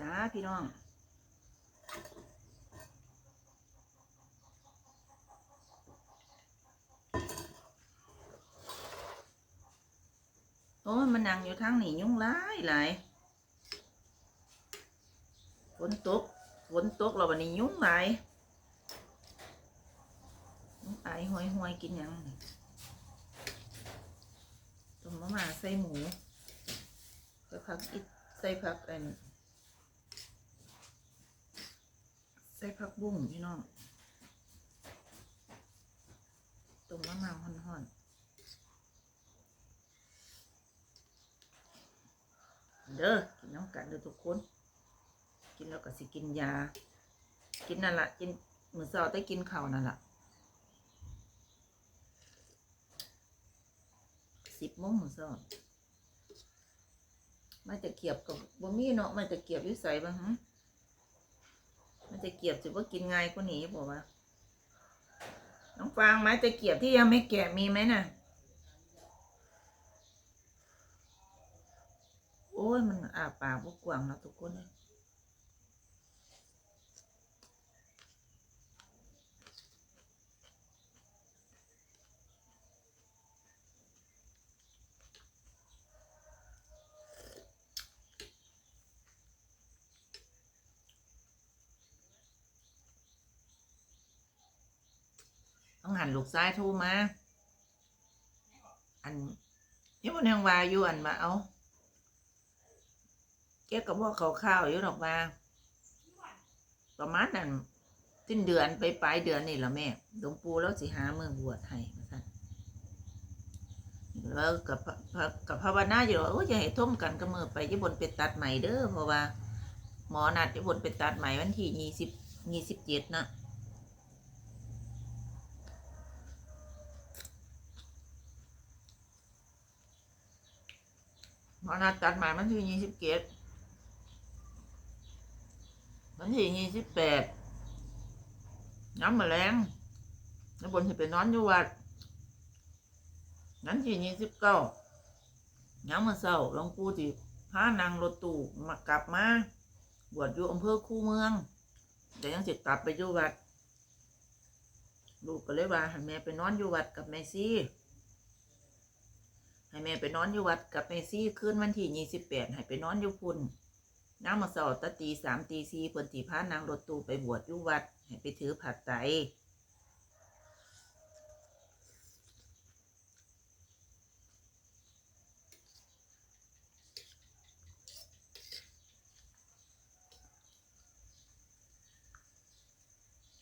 จ้าพี่น้องโอ้มันนั่งอยู่ทางนี้ยุ่งหลายหลายฝนตกฝนตกเราวันนี้ยุ่งหลายยุ่งตายห้อยห้อยกินหยังต้มมะม่าใส่หมูใส่ผักอิดใส่ผักอัน ใส่ผักบุ้งพี่น้องต้มมะม่าห่อนๆเด้อกินน้ำกันเด้อทุกคน กินแล้วก็สิกินยา กินนั่นละกินมือเช้าได้กินข้าวนั่นละสิบโมงมือเช้ามันจะเกียบกับบ่มีเนาะมันจะเกียบยู่ใส่บ้างหึ มันจะเกียบถือว่ากินง่ายกว่านี้บอกว่าน้องฟางไม้ตะเกียบที่ยังไม่แก่มีไหมน่ะ โอ้ยมันอาปากบกว้างแล้วทุกคนเลย ต้องหันลูกซ้ายโทรมา อันยังมันยังวาอยู่อันมาเอาแกก็บอกเขาข้าวอยู่หรอกว่า ประมาณนั้นสิ้นเดือนไปปลายเดือนนี่แหละแม่หลวงปู่แล้วสิหาเมืองบวชให้มาสั่นแล้วกับพระกับภาวนาอยู่ว่าโอ้ยอย่าให้ท่มกันกับมือไปญี่ปุ่นไปตัดใหม่เด้อเพราะว่า หมอนัดญี่ปุ่นไปตัดใหม่วันที่ยี่สิบยี่สิบเจ็ดนะ มอนัดตัดใหม่วันที่ยี่สิบเจ็ดวันที่ยี่สิบแปดน้ำมาแรงแล้วบนที่ไปนอนอยู่วัดนั้นที่ยี่สิบเก้าน้ำมาเศร้าหลวงปู่ที่พานางรถตู้มากลับมาบวชอยู่อำเภอคูเมืองแต่ยังสิกลับไปอยู่วัด ลูกก็เลยว่าให้แม่ไปนอนอยู่วัดกับแม่ซี่ ให้แม่ไปนอนอยู่วัดกับแม่ซี่คืนวันที่ยี่สิบแปดให้ไปนอนอยู่พุ่นน้ำมาสอดตะตีสามตีสี่เพิ่นตีพานางรถตู้ไปบวชอยู่วัด ให้ไปถือผัดไต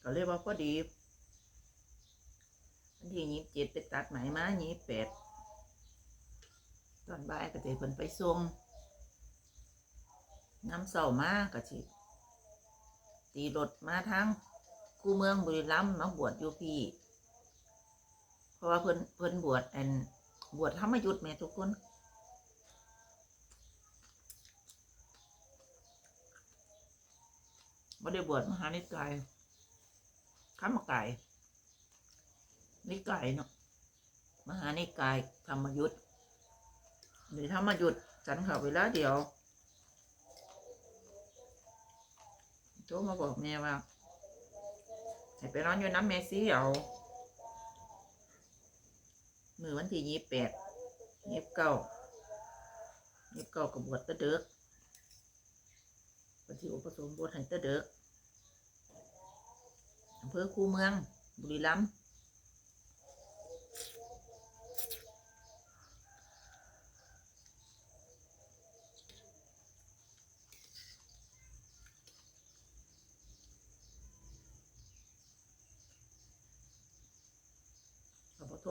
ก็เรียกว่าพอดีวันที่ยี่สิบเจ็ดไปตัดไหมมายี่สิบแปด ตอนบ่ายก็จะเพิ่นไปส่งน้ำเศร้ามากกะสิตีรถมาทางกูเมืองบุรีรัมย์มาบวชอยู่พี่ เพราะว่าเพิ่นเพิ่นบวชอันบวชธรรมยุทธแม่ทุกคนไม่ได้บวชมหานิกายธรรมกายนิกายเนาะมหานิกายธรรมยุทธ หรือธรรมยุทธฉันเขาไปแล้วเดียวโทรมาบอกแม่ว่าให้ไปนอนอยู่น้ำเมซี่เอามือวันที่ยี่สิบแปดยี่สิบเก้ายี่สิบเก้ากับบวชตะเด็กวันที่อุปสมบทให้ตะเด็กอำเภอคูเมือง บุรีรัมย์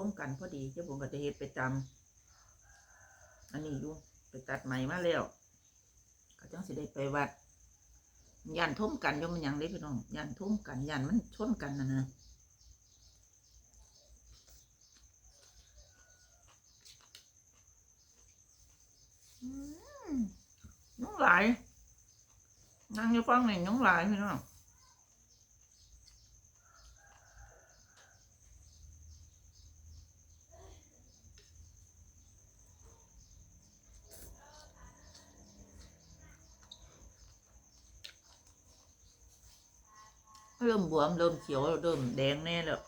มกันพอดีเจ้าผมก็จะเฮ็ดไปจำอันนี้อยู่ไปตัดใหม่มาแล้วก็จังสิได้ไปวัดยันทุ่มกันยมมันยังได้พี่น้องยันทุ่มกันยันมันชนกันนะนะน้องหลายนั่งอยู่ฟังนี่น้องหลายพี่น้อง เริ่มบวมเริ่มเขียวเริ่มแดงแน่แล้ว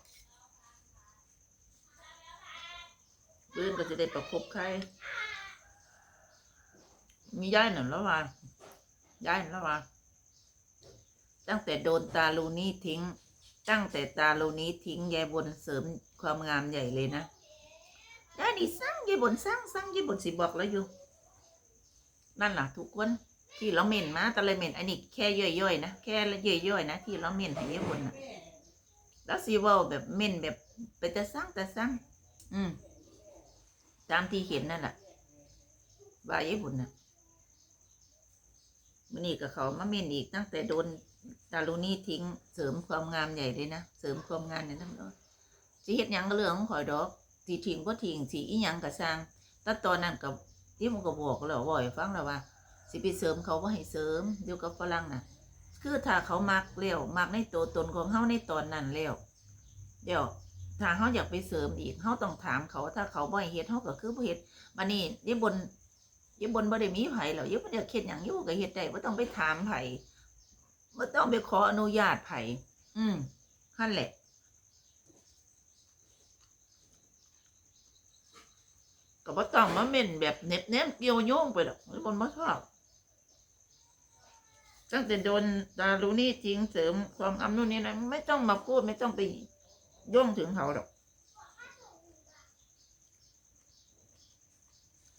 ปืนก็จะได้ประคบไข้มีย้ายหนึ่งแล้วว่าย้ายหนึ่งแล้วว่าตั้งแต่โดนตาลูนี่ทิ้ง ตั้งแต่ตาลูนี้ทิ้งยายบนเสริมความงามใหญ่เลยนะยายนี่สร้างยายบนสร้างสร้างยายบนสิบอกแล้วอยู่ นั่นแหละทุกคน ที่เราเม่นมาแต่ละเม่นอันนี้แค่ย่อยๆนะแค่ละย่อยๆนะที่เราเม่นให้ยายบนนะแล้วซีเว่าแบบเม่นแบบไปแต่สร้างแต่สร้างอืมตามที่เห็นนั่นแหละว่ายายบนนะมันนี่กับเขามาเม่นอีกตั้งแต่โดนดารุนี่ทิ้งเสริมความงามใหญ่เลยนะเสริมความงามเนี่ยนั่นเนาะสิเฮ็ดยังก็เรื่องของข่อยดอกสิทิ้งก็ทิ้งสิอีหยังก็สร้างแต่ตอนนั้นกับที่มันก็บอกแล้วว่าให้ฟังแล้วว่า สิไปเสริมเขาว่าให้เสริมเดียวกับฝรั่งน่ะ คือถ้าเขามักเลี้ยวมักในตัวตนของเขาในตอนนั้นแล้วเดี๋ยวถ้าเขาอยากไปเสริมอีกเขาต้องถามเขาถ้าเขาบ่ให้เฮ็ดเขาก็คือบ่เฮ็ดบัดนี้ยี่บนยี่บนบ่ได้มีไผแล้วยี่บ่ได้เฮ็ดหยังยี่บ่ก็เฮ็ดได้บ่ต้องไปถามไผไม่ต้องไปขออนุญาตไผอืมขั้นแหละก็บ่ต้องมาเม่นแบบเน็บเน็บเกี่ยวโยงไปหรอกคนบ่ชอบ ตั้งแต่โดนดารุนี่จริงเสริมความอำนู่นนี่นะไม่ต้องมาพูดไม่ต้องไปย่งถึงเขาหรอก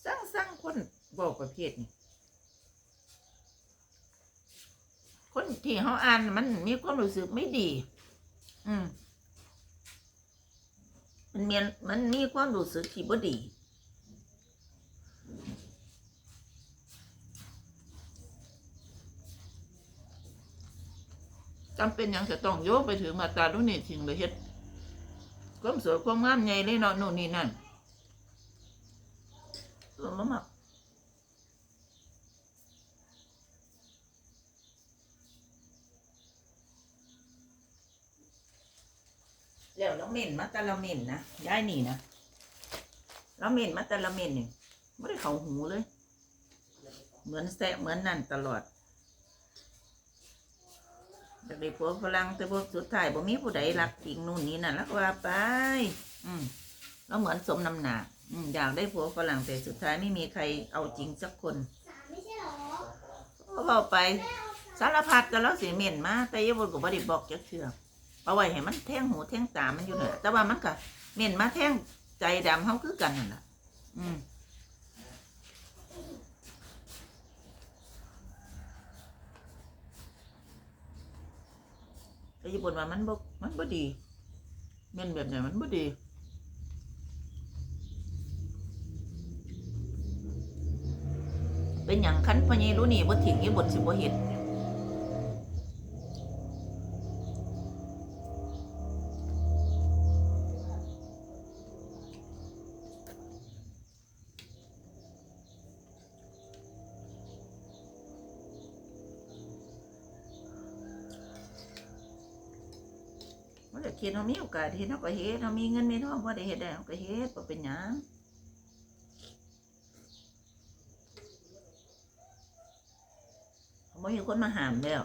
สร้างสร้างคนบอกประเภทนี้คนที่เขาอ่านมันมีความรู้สึกไม่ดี อืมมันมีมันมีความรู้สึกที่บ่ดี จำเป็นย่างจะต้องโยกไปถึงมาตาดุนี่ทิ้งเลยเฮ็ดความสวยความงามใหญ่เลยเนาะนู่นนี่นั่นตัวมันมักแล้วเราเหม็นมาแต่ละเหม็นนะย้ายนี่นะเราเหม็นมาแต่ละเหม็นนี่ไม่ได้เขาหูเลย เหมือนแซะเหมือนนั่นตลอด จากได้พวฝรั่งแต่พวกสุดท้ายบ่มีผู้ใดรักจริงนู่นนี่นั่นแล้วก็ว่าไป อืมแล้วเหมือนสมน้ำหนักอืมอยากได้ผัวฝรั่งแต่สุดท้ายไม่มีใครเอาจริงสักคนสามไม่ใช่หรอก็บอกไปสารพัดก็แล้วสิเหม็นมาแต่ยบนก็บ่ได้บอกจักเชื่อเอาไว้ให้มันแท่งหูแท่งตามันอยู่เนี่ยแต่ว่ามันก็เหม็นมาแท่งใจดำเฮาคือกันนั่นแหละอืม ญี่ปุ่นว่ามันบ่มันบ่ดีเมนแบบไหนมันบ่ดีเป็นอย่างคันพญรู้นี่บ่ถิงยี่บทสิบ่เห็ด มันจะคิดเรามีโอกาสเฮ็ดเราก็เฮ็ดเรามีเงินมีทองพอได้เฮ็ดได้เราก็เฮ็ดบ่เป็นหยังไม่มีคนมาหามแล้ว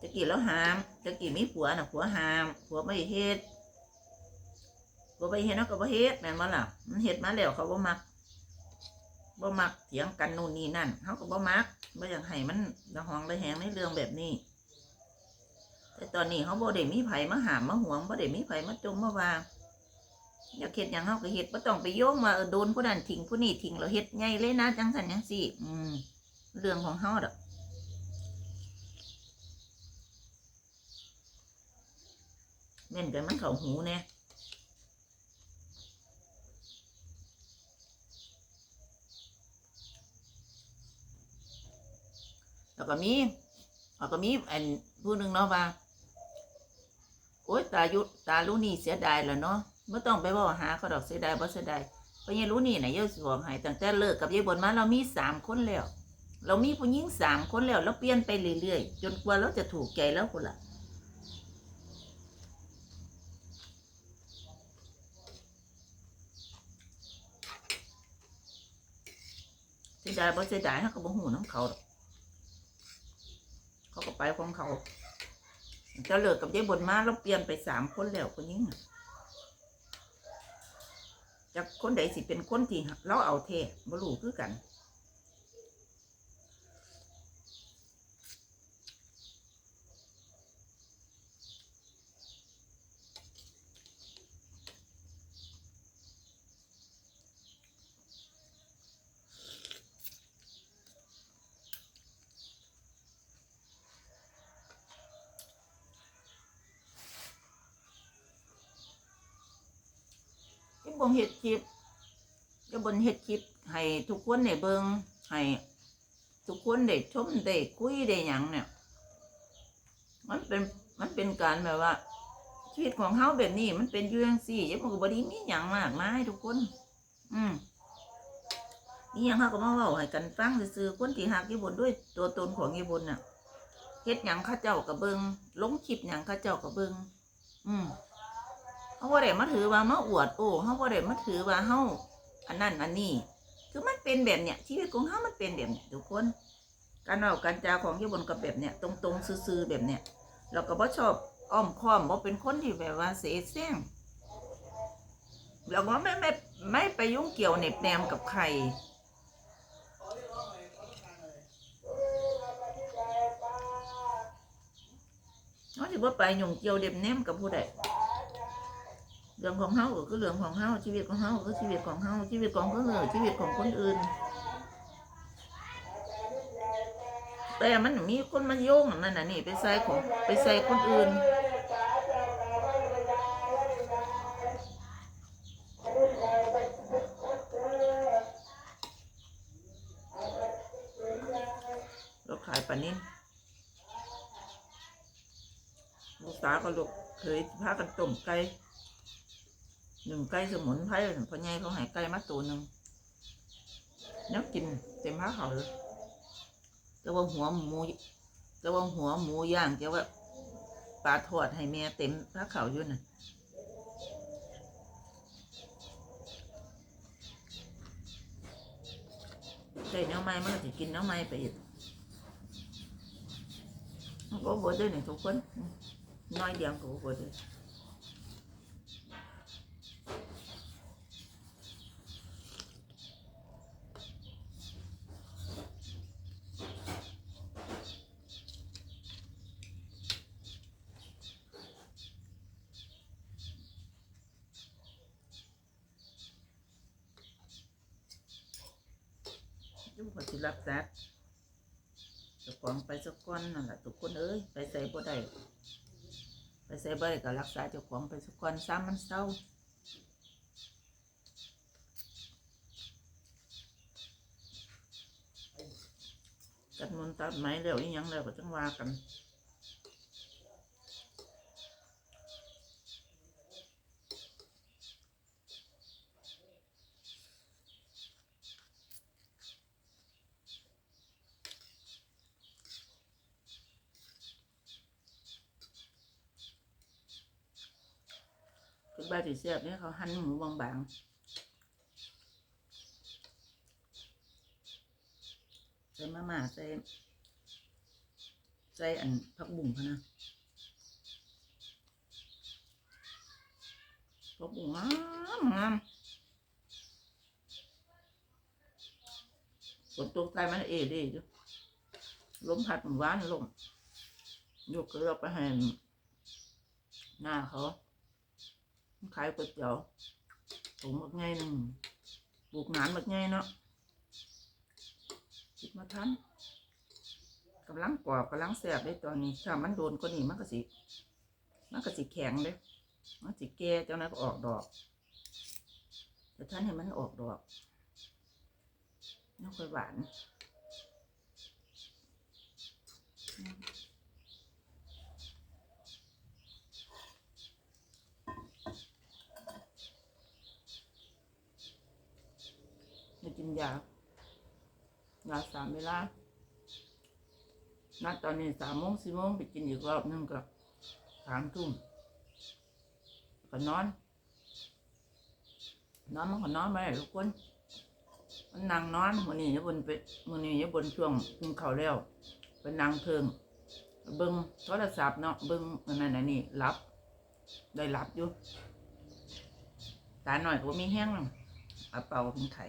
จะกี่แล้วหามจะกี่มีผัวน่ะผัวหามผัวไม่เฮ็ดผัวไปเฮ็ดแล้วก็บ่เฮ็ดแม่นบ่ล่ะมันเฮ็ดมาแล้วเขาบ่มักบ่มักเถียงกันนู่นนี่นั่นเขาก็บ่มักบ่อยากให้มันระหองระแหงในเรื่องแบบนี้ แต่ตอนนี้เขาบ่ได้มีไผมาหามมาหวงบ่ได้มีไผมาจมมาว่าอยากเฮ็ดหยังเฮาก็เฮ็ดบ่ต้องไปโยงว่าโดนผู้นั้นทิ้งผู้นี้ทิ้งแล้วเฮ็ดใหญ่เลยนะจังซั่นจังซี่ อืม เรื่องของเฮาดอกเม่นกันมันเขาหูเนี่ยแล้วก็มีแล้วก็มีอันผู้หนึ่งเนาะว่า โอ๊ยตายุตาลูนี่เสียดายแล้วเนาะไม่ต้องไปบอกหาเขาดอกเสียดายบ่เสียดายเพราะยายรู้นี่นะยายสวมให้ตั้งแต่เลิกกับยายบนมาเรามีสามคนแล้ว เรามีผู้หญิงสามคนแล้วเราเปลี่ยนไปเรื่อยๆจนกว่าเราจะถูกใจแล้วคนละเสียดายบ่เสียดายเขาก็บ่หูน้ำเขาดอกเขาก็ไปของเขา จะเลิกกับยายบนมาเราเปลี่ยนไปสามคนแล้วคนนี้น่ะจากคนใดสิเป็นคนที่เราเอาเทบ่รู้คือกัน งเฮ็ดคลิปก็บนเฮ็ดคลิปให้ทุกคนได้เบิงให้ทุกคนได้ชมได้คุยได้หยังเนี่ย มันเป็นมันเป็นการแบบว่า ชีวิตของเฮาแบบนี้ มันเป็นอยู่จังซี่ยังมันก็บ่ได้มีหยังมากมายทุกคน อืมนี่ยังเฮาก็มาเว้าให้กันฟังซื่อๆคนที่ฮักอยู่บนด้วยตัวตนของอยู่บนน่ะเฮ็ดหยังเขาเจ้าก็เบิงลงคลิปหยังเขาเจ้าก็เบิงอืม เขาบ่ได้มาถือว่ามาอวดโอ้เขาบ่ได้มาถือว่าเฮาอันนั้นอันนี้ คือมันเป็นแบบเนี้ยชีวิตของเฮามันเป็นแบบเนี้ยทุกคน การเอาการจาของที่บนกับแบบเนี้ยตรงๆซื่อๆแบบเนี้ยเราก็บ่ชอบอ้อมค้อมบ่เป็นคนที่แบบว่าเสแสร้งเราก็ไม่ไม่ไม่ไปยุ่งเกี่ยวเน็บแนมกับใครเขาถือว่าไปยุ่งเกี่ยวเด็บแนมกับผู้ใด เรื่องของเฮาก็เรื่องของเฮาชีวิตของเฮาก็ชีวิตของเฮาชีวิตของคนอื่นชีวิตของคนอื่น แต่มันมีคนมาโยงนนั่นน่ะนี่ ไปใส่ของไปใส่คนอื่นเราขายปลานิ่นลูกสาวก็ลูกเคยพากันต้มไก่ หนึ่งไก่สมุนไพรพ่อใหญ่เขาหายไก่มาตัวหนึ่งนักกินเต็มผ้าเขาเลยแต่ว่าหัวหมูแต่ว่าหัวหมูย่างจะว่าปลาทอดให้แม่เต็มผ้าเขาอยู่น่ะใส่เนื้อไม้มันก็จะกินเนื้อไม้ไปอีกก็บ่ได้หนึ่งทุกคนน้อยเดียวก็บ่ได้ ยุคสิรับจัดเจะของไปสักก้อนนั่นแหละทุกคนเอ้ยไปใส่บ่ได้ไปใส่บ่ได้ก็รักษาเจ้าของไปสักก้อนซ้ำมันเศร้าจัดมนต์ตัดไม้แล้วอีหยังแล้วก็จังว่ากัน คือบานที่เสียบเนี่ยเขาหั่นหมูบางๆใส่มาม่าใส่ใส่อันผักบุ้งพะนะผักบุ้งงามงามฝนตกใจมันเอเดีอยู่ลมพัดหวานลมยกเกลือไปให้หน้าเขา ขายก๋วยเตี๋ยวถุงบักไงหนึ่งปลูกหนานบักไงเนาะคิดมาทันกำลังกรอบกำลังแสบเลยตอนนี้ถ้ามันโดนก็นี่มันก็สิมันก็สิแข็งเลยมันสิแก่เจ้านั้นก็ออกดอกแต่ท่านให้มันออกดอกน้ำค่อยหวาน ไม่กินยายาสามเวลานัดตอนนี้สามโมงสี่โมงไปกินอีกรอบหนึงกับสามทุ่มก็นอน นอนมันก็นอนไม่ได้ทุกคนมันนั่งนอนวันนี้อยบนไปวันนี้อยบนช่วงกินข้าวแล้วไปนั่งเพิงเบิ่งโทรศัพท์เนาะเบิ่งอันนั้นอันนี้รับได้รับอยู่ตาหน่อยก็มีแห้งหรอกเอาเป่าเป็นไข่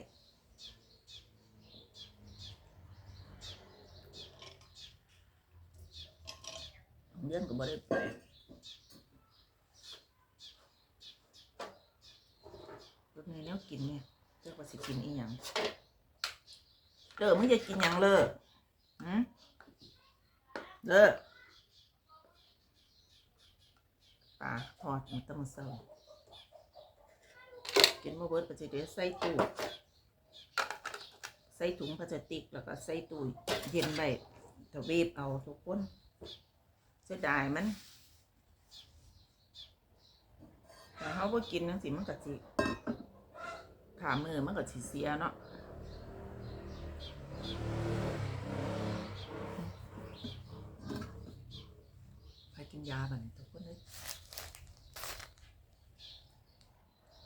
เรื่องก็บ่ได้ไปรถในแนวกินเนี่ยเจ้าว่าสิกินอีหยังเด้อมึงจะกินหยังเลยหืมเด้อปลาทอดมันต้องมาเศร้ากินมาเบิดก็จะเดียวใส่ตู้ใส่ถุงพลาสติกแล้วก็ใส่ตู้เย็นไว้ถ้าเวฟเอาทุกคน เสียดายมันแต่เขาก็กินนังสิมันก็สิขามือมันก็สิเสียเนาะไปกินยาบัดนทุกคนเลย